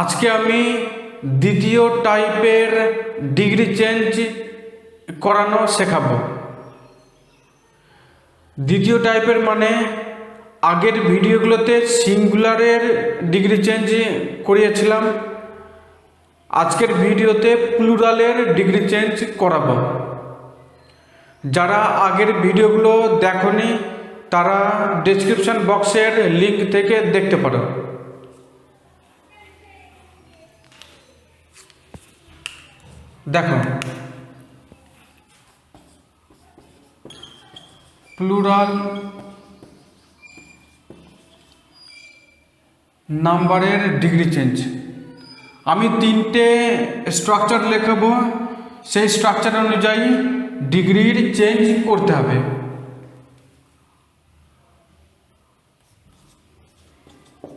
আজকে আমি দ্বিতীয় টাইপের ডিগ্রি চেঞ্জ করানো শেখাবো। দ্বিতীয় টাইপের মানে আগের ভিডিওগুলোতে সিঙ্গুলারের ডিগ্রি চেঞ্জ করিয়েছিলাম। আজকের ভিডিওতে প্লুরালের ডিগ্রি চেঞ্জ করাবো। যারা আগের ভিডিওগুলো দেখনি, তারা ডেসক্রিপশন বক্সের লিংক থেকে দেখতে পারো। দেখো। প্লুরাল নাম্বারের ডিগ্রি চেঞ্জ আমি তিনটে স্ট্রাকচার লেখাবো, সেই স্ট্রাকচার অনুযায়ী ডিগ্রির চেঞ্জ করতে হবে।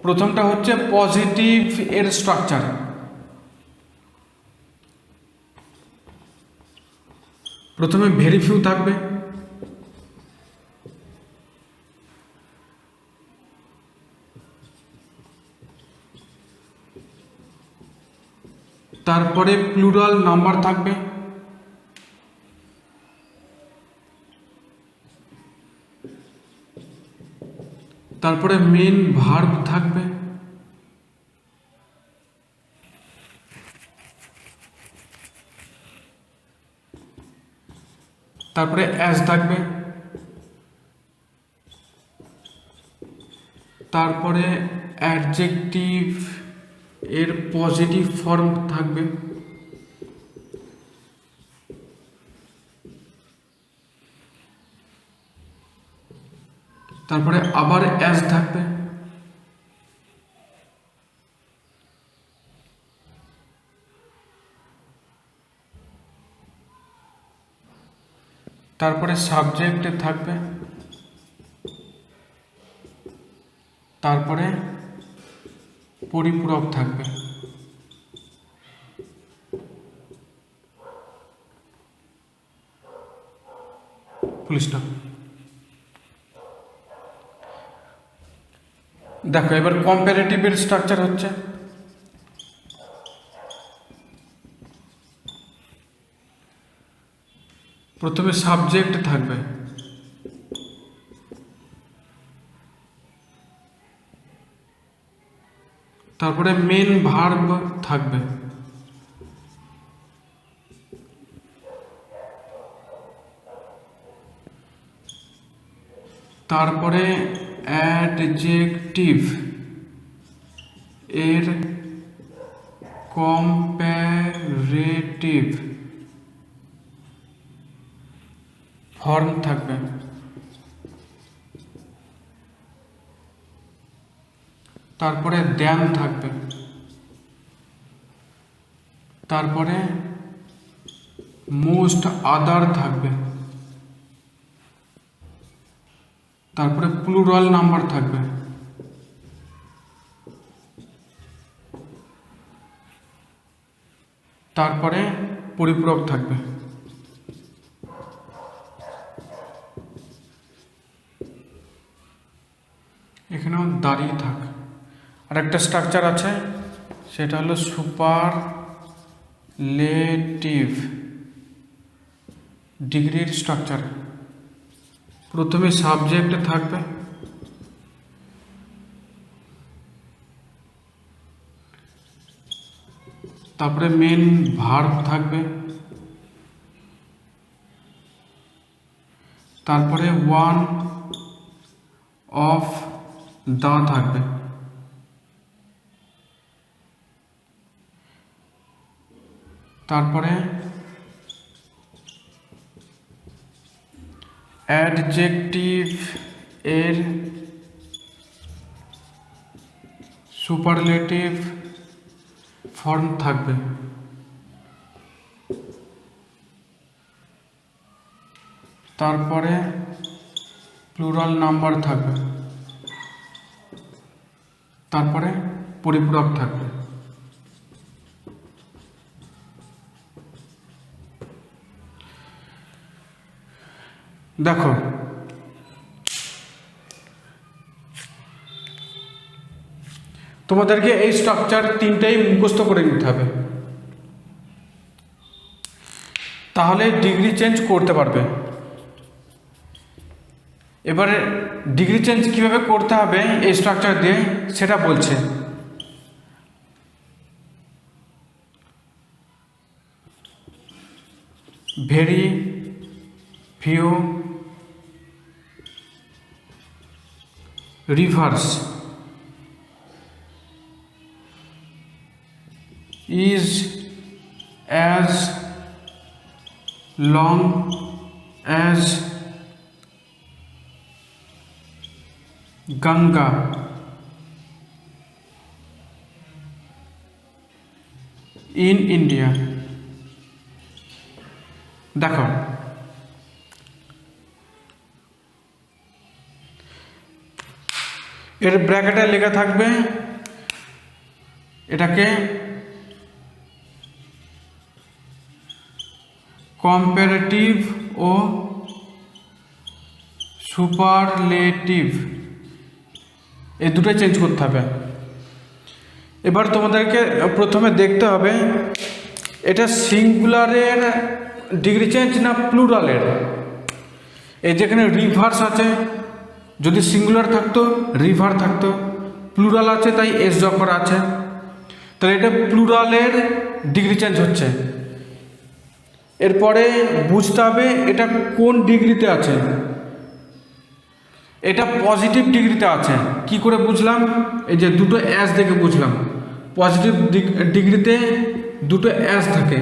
প্রথমটা হচ্ছে পজিটিভ এর স্ট্রাকচার প্রথমে ভেরি ফিউ থাকবে। তারপরে প্লুরাল নাম্বার থাকবে। তারপরে মেন ভার্ব থাকবে। তারপরে অ্যাজ থাকবে। তারপরে অ্যাডজেক্টিভ এর পজিটিভ ফর্ম থাকবে। তারপরে আবার অ্যাজ থাকবে। তারপরে সাবজেক্টে থাকবে। তারপরে পরিপূরক থাকবে। স্টপ দেখো এবার কম্পারেটিভের স্ট্রাকচার হচ্ছে। প্রথমে সাবজেক্ট থাকবে। তারপরে মেন ভার্ব থাকবে। তারপরে অ্যাডজেক্টিভ এর ফর্ম থাকবে। তারপরে দ্যান থাকবে। তারপরে মোস্ট আদার থাকবে। তারপরে প্লুরাল নাম্বার থাকবে। তারপরে পরিপূরক থাকবে এখানেও দাঁড়িয়ে থাক আর একটা স্ট্রাকচার আছে, সেটা হলো সুপার লেটিভ ডিগ্রির স্ট্রাকচার প্রথমে সাবজেক্ট থাকবে, তারপরে মেন ভার্ব থাকবে, তারপরে ওয়ান অফ দা থাকবে। তারপরে অ্যাডজেক্টিভ এর সুপারলেটিভ ফর্ম থাকবে। তারপরে প্লুরাল নাম্বার থাকবে। তারপরে পরিপূরক থাকবে। দেখো। তোমাদেরকে এই স্ট্রাকচার তিনটেই মুখস্থ করে নিতে হবে। তাহলে ডিগ্রি চেঞ্জ করতে পারবে। এবারে ডিগ্রি চেঞ্জ কীভাবে করতে হবে এই স্ট্রাকচার দিয়ে সেটা বলছে। Very few rivers is as long as Ganga in India দেখো এর ব্র্যাকেটে লেখা থাকবে, এটাকে কম্পারেটিভ ও সুপারলেটিভ এই দুটোই চেঞ্জ করতে হবে। এবার তোমাদেরকে প্রথমে দেখতে হবে, এটা সিঙ্গুলারের ডিগ্রি চেঞ্জ না প্লুরালের এই যেখানে রিভার্স আছে যদি সিঙ্গুলার থাকতো রিভার থাকতো প্লুরাল আছে তাই এস যোগ করা আছে। তাহলে এটা প্লুরালের ডিগ্রি চেঞ্জ হচ্ছে। এরপরে বুঝতে হবে এটা কোন ডিগ্রিতে আছে। এটা পজিটিভ ডিগ্রিতে আছে। কি করে বুঝলাম? এই যে দুটো অ্যাস দেখে বুঝলাম। পজিটিভ ডিগ্রিতে দুটো অ্যাস থাকে।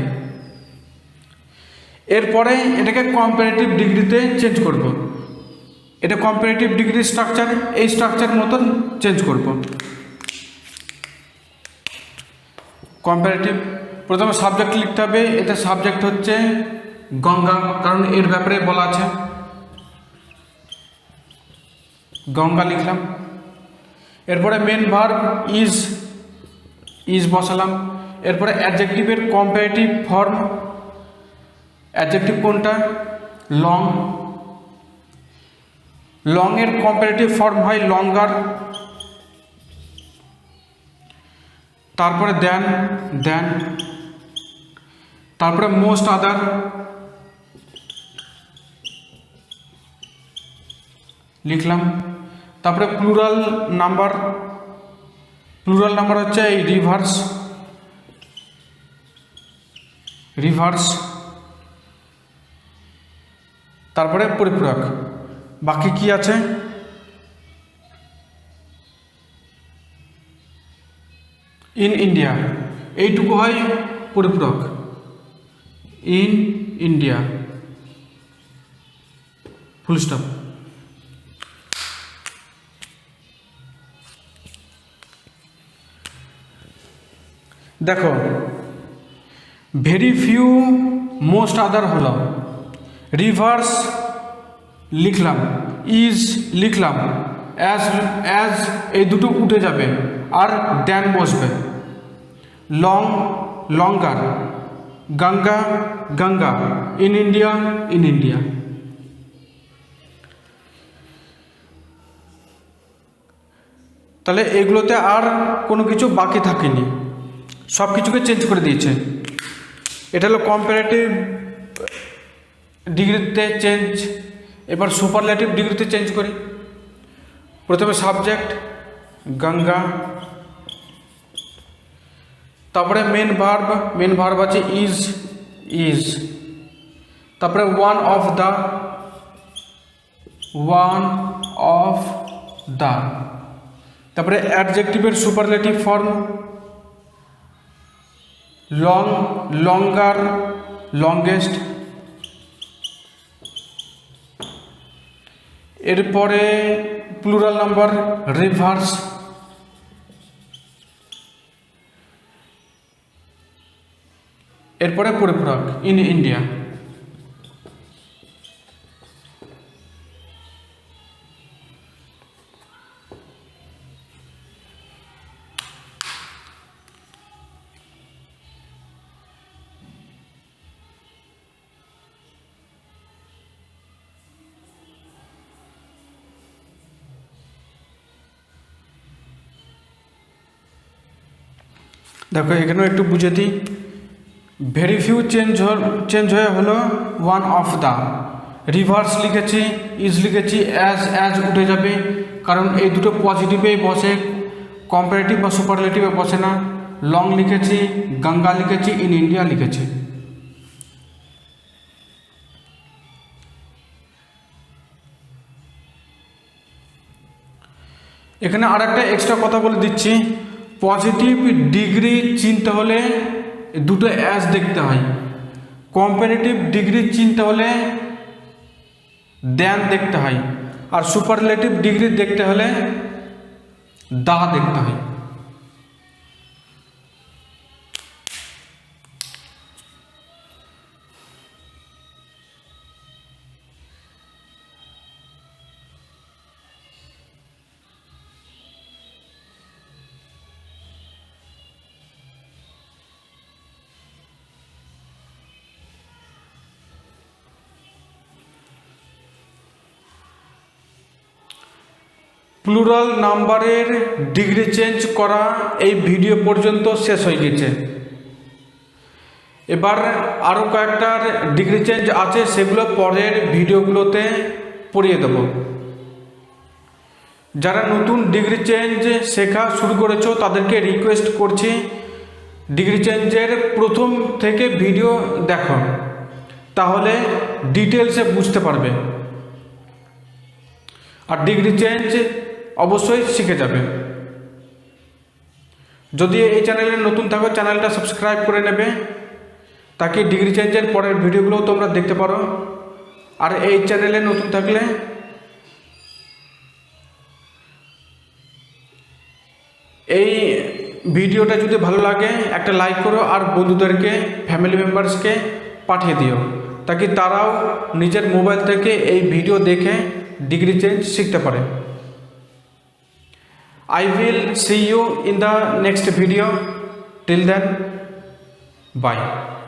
এরপরে এটাকে কম্পারেটিভ ডিগ্রিতে চেঞ্জ করব। এটা কম্পারেটিভ ডিগ্রি স্ট্রাকচার এই স্ট্রাকচার মতন চেঞ্জ করব। কম্পারেটিভ প্রথমে সাবজেক্ট লিখতে হবে, এটা সাবজেক্ট হচ্ছে গঙ্গা, কারণ এর ব্যাপারে বলা আছে। গঙ্গা লিখলাম। এরপরে মেন ভার্ব ইজ ইজ বসালাম। এরপরে অ্যাডজেক্টিভের কম্পারেটিভ ফর্ম অ্যাডজেক্টিভ কোনটা? লং লং এর কম্পারেটিভ ফর্ম হয় লঙ্গার। তারপরে দেন দেন। তারপরে মোস্ট আদার লিখলাম। তারপরে প্লুরাল নাম্বার প্লুরাল নাম্বার হচ্ছে এই রিভার্স রিভার্স তারপরে পরিপূরক। বাকি কি আছে? ইন ইন্ডিয়া এইটুকু হয় পরিপূরক। ইন ইন্ডিয়া ফুল স্টপ দেখো ভেরি ফিউ মোস্ট আদার হলো। রিভার্স লিখলাম, ইজ লিখলাম অ্যাজ অ্যাজ এই দুটো উঠে যাবে আর ড্যান বসবে। Long longer Ganga Ganga in India in India তাহলে এগুলোতে আর কোনো কিছু বাকি থাকেনি। সব কিছুকে চেঞ্জ করে দিয়েছে। এটা হলো কম্পারেটিভ ডিগ্রিতে চেঞ্জ এবার সুপারলেটিভ ডিগ্রিতে চেঞ্জ করি। প্রথমে সাবজেক্ট গঙ্গা, তারপরে মেন ভার্ব মেন ভার্ব আছে ইজ ইজ তারপরে one of the one of the তারপরে অ্যাডজেক্টিভের superlative form long longer longest এরপরে প্লুরাল নাম্বার রিভার্স এরপরে পরিপূরক ইন ইন্ডিয়া দেখো, এখানেও একটু বুঝে দিই। ভেরি ফিউ চেঞ্জ চেঞ্জ হয়ে হলো ওয়ান অফ দ্য রিভার্স লিখেছি ইজ লিখেছি অ্যাজ অ্যাজ উঠে যাবে। কারণ এই দুটো পজিটিভেই বসে কম্পারেটিভ বা সুপারলেটিভে বসে না। লং লিখেছি গঙ্গা লিখেছি ইন ইন্ডিয়া লিখেছি। এখানে আর একটা এক্সট্রা কথা বলে দিচ্ছি। পজিটিভ ডিগ্রি চিনতে হলে দুটো অ্যাস দেখতে হয়। কম্পারেটিভ ডিগ্রি চিনতে হলে দেন দেখতে হয়। আর সুপারলেটিভ ডিগ্রি দেখতে হলে দা দেখতে হয়। প্লুরাল নাম্বারের ডিগ্রি চেঞ্জ করা এই ভিডিও পর্যন্ত শেষ হয়ে গেছে। এবার আরও কয়েকটার ডিগ্রি চেঞ্জ আছে, সেগুলো পরের ভিডিওগুলোতে পড়িয়ে দেব। যারা নতুন ডিগ্রি চেঞ্জ শেখা শুরু করেছ, তাদেরকে রিকোয়েস্ট করছি ডিগ্রি চেঞ্জের প্রথম থেকে ভিডিও দেখো, তাহলে ডিটেলসে বুঝতে পারবে। আর ডিগ্রি চেঞ্জ অবশ্যই শিখে যাবে। যদি এই চ্যানেলে নতুন থাকো, চ্যানেলটা সাবস্ক্রাইব করে নেবে। তাকে ডিগ্রি চেঞ্জের পরের ভিডিওগুলো তোমরা দেখতে পারো। আর এই চ্যানেলে নতুন থাকলে এই ভিডিওটা যদি ভালো লাগে, একটা লাইক করো আর বন্ধুদেরকে, ফ্যামিলি মেম্বার্সকে পাঠিয়ে দিও। তাকে তারাও নিজের মোবাইল থেকে এই ভিডিও দেখে ডিগ্রি চেঞ্জ শিখতে পারে। I will see you in the next video. Till then, bye.